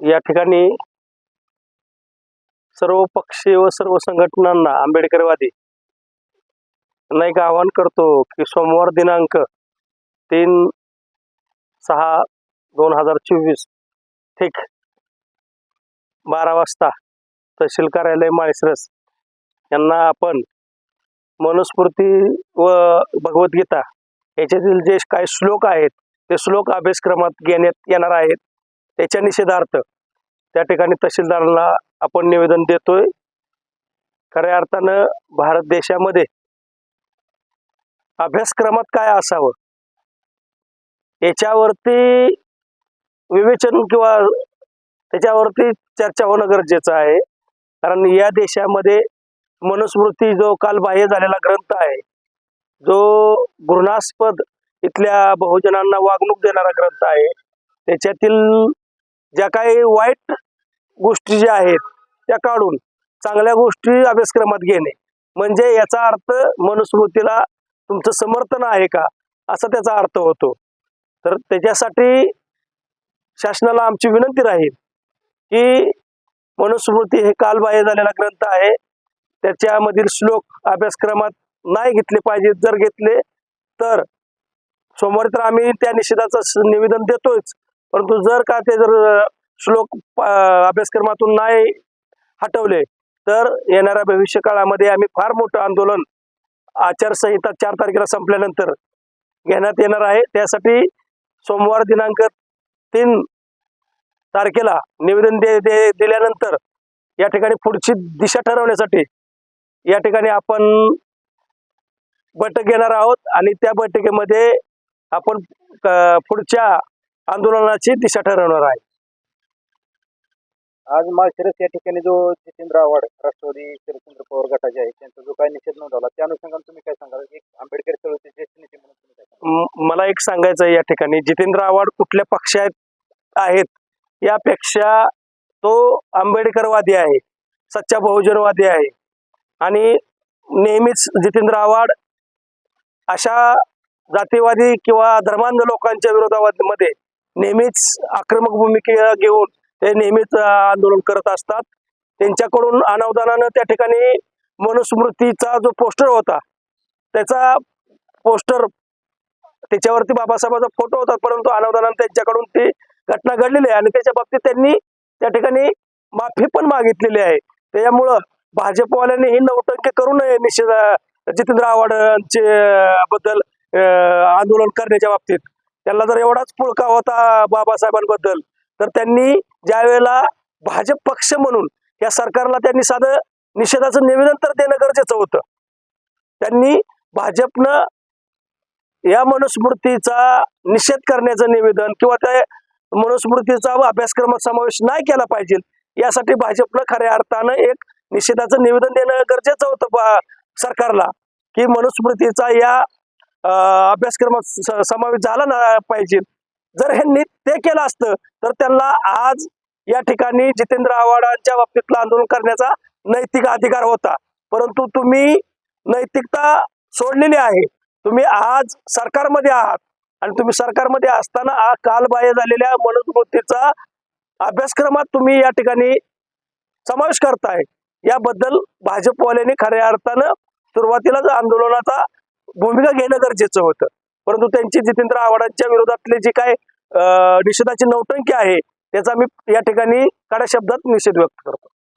या ठिकाणी सर्व पक्षी व सर्व संघटनांना आंबेडकरवादी यांना एक आवाहन करतो की सोमवार दिनांक तीन सहा दोन हजार चोवीस ठीक बारा वाजता तहसील कार्यालय माळशिरस यांना आपण मनुस्मृती व भगवद्गीता याच्यातील जे काही श्लोक आहेत ते श्लोक अभ्यासक्रमात घेण्यात येणार आहेत. त्याच्या निषेधार्थ त्या ठिकाणी तहसीलदारांना आपण निवेदन देतोय. खऱ्या अर्थानं भारत देशामध्ये अभ्यासक्रमात काय असावं? याच्यावरती विवेचन किंवा त्याच्यावरती चर्चा होणं गरजेचं आहे. कारण या देशामध्ये मनुस्मृती जो काल बाह्य झालेला ग्रंथ आहे जो घृणास्पद इथल्या बहुजनांना वागणूक देणारा ग्रंथ आहे त्याच्यातील ज्या काही वाईट गोष्टी ज्या आहेत त्या काढून चांगल्या गोष्टी अभ्यासक्रमात घेणे. म्हणजे याचा अर्थ मनुस्मृतीला तुमचं समर्थन आहे का असा त्याचा अर्थ होतो. तर त्याच्यासाठी शासनाला आमची विनंती राहील की मनुस्मृती हे कालबाह्य झालेला ग्रंथ आहे. त्याच्यामधील श्लोक अभ्यासक्रमात नाही घेतले पाहिजेत. जर घेतले तर सोमवारी तर आम्ही त्या निषेधाचं निवेदन देतोच परंतु जर का ते जर श्लोक अभ्यासक्रमातून नाही हटवले तर येणाऱ्या भविष्य काळामध्ये आम्ही फार मोठं आंदोलन आचारसंहिता चार तारखेला संपल्यानंतर घेण्यात येणार आहे. त्यासाठी सोमवार दिनांक तीन तारखेला निवेदन दे दे दिल्यानंतर या ठिकाणी पुढची दिशा ठरवण्यासाठी या ठिकाणी आपण बैठक घेणार आहोत आणि त्या बैठकीमध्ये आपण पुढच्या आंदोलनाची दिशा ठरवणार आहे. आज माळशिरस या ठिकाणी जो जितेंद्र आव्हाड राष्ट्रवादी शरदचंद्र पवार गटाचे आहे त्यांचा जो काही निषेध नोंदवला त्या अनुषंगाने तुम्ही काय सांगाल? एक आंबेडकर चळवळीचे ज्येष्ठ नेते म्हणून तुम्ही काय मला एक सांगायचं आहे या ठिकाणी. जितेंद्र आव्हाड कुठल्या पक्षात आहेत यापेक्षा तो आंबेडकरवादी आहे सच्चा बहुजनवादी आहे. आणि नेहमीच जितेंद्र आव्हाड अशा जातीवादी किंवा धर्मांध लोकांच्या विरोधामध्ये नेहमीच आक्रमक भूमिका घेऊन ते नेहमीच आंदोलन करत असतात. त्यांच्याकडून अनावधानानं त्या ठिकाणी मनुस्मृतीचा जो पोस्टर होता त्याचा पोस्टर त्याच्यावरती बाबासाहेबांचा फोटो होता परंतु अनावधानानं त्यांच्याकडून ती घटना घडलेली आहे आणि त्याच्या बाबतीत त्यांनी त्या ठिकाणी माफी पण मागितलेली आहे. त्याच्यामुळं भाजपवाल्यांनी ही नौटंकी करू नये निश्चित जितेंद्र आव्हाडांचे बद्दल आंदोलन करण्याच्या बाबतीत. त्यांना जर एवढाच पुळका होता बाबासाहेबांबद्दल तर त्यांनी ज्या वेळेला भाजप पक्ष म्हणून या सरकारला त्यांनी साधं निषेधाचं निवेदन तर देणं गरजेचं होतं. त्यांनी भाजपनं या मनुस्मृतीचा निषेध करण्याचं निवेदन किंवा त्या मनुस्मृतीचा अभ्यासक्रमात समावेश नाही केला पाहिजे यासाठी भाजपनं खऱ्या अर्थानं एक निषेधाचं निवेदन देणं गरजेचं होतं बा- सरकारला की मनुस्मृतीचा या अभ्यासक्रमात समावेश झाला ना पाहिजे. जर ह्यांनी ते केलं असतं तर त्यांना आज या ठिकाणी जितेंद्र आव्हाडांच्या बाबतीतलं आंदोलन करण्याचा नैतिक अधिकार होता. परंतु तुम्ही नैतिकता सोडलेली आहे. तुम्ही आज सरकारमध्ये आहात. आणि तुम्ही सरकारमध्ये असताना आ कालबाह्य झालेल्या मनुस्मृतीचा अभ्यासक्रमात तुम्ही या ठिकाणी समावेश करताय. याबद्दल भाजपवाल्यांनी खऱ्या अर्थानं सुरुवातीलाच आंदोलनाचा भूमिका घेणं गरजेचं होतं. परंतु त्यांची जितेंद्र आव्हाडांच्या विरोधातले जी काय निषेधाची नौटंकी आहे त्याचा मी या ठिकाणी कडा शब्दात निषेध व्यक्त करतो.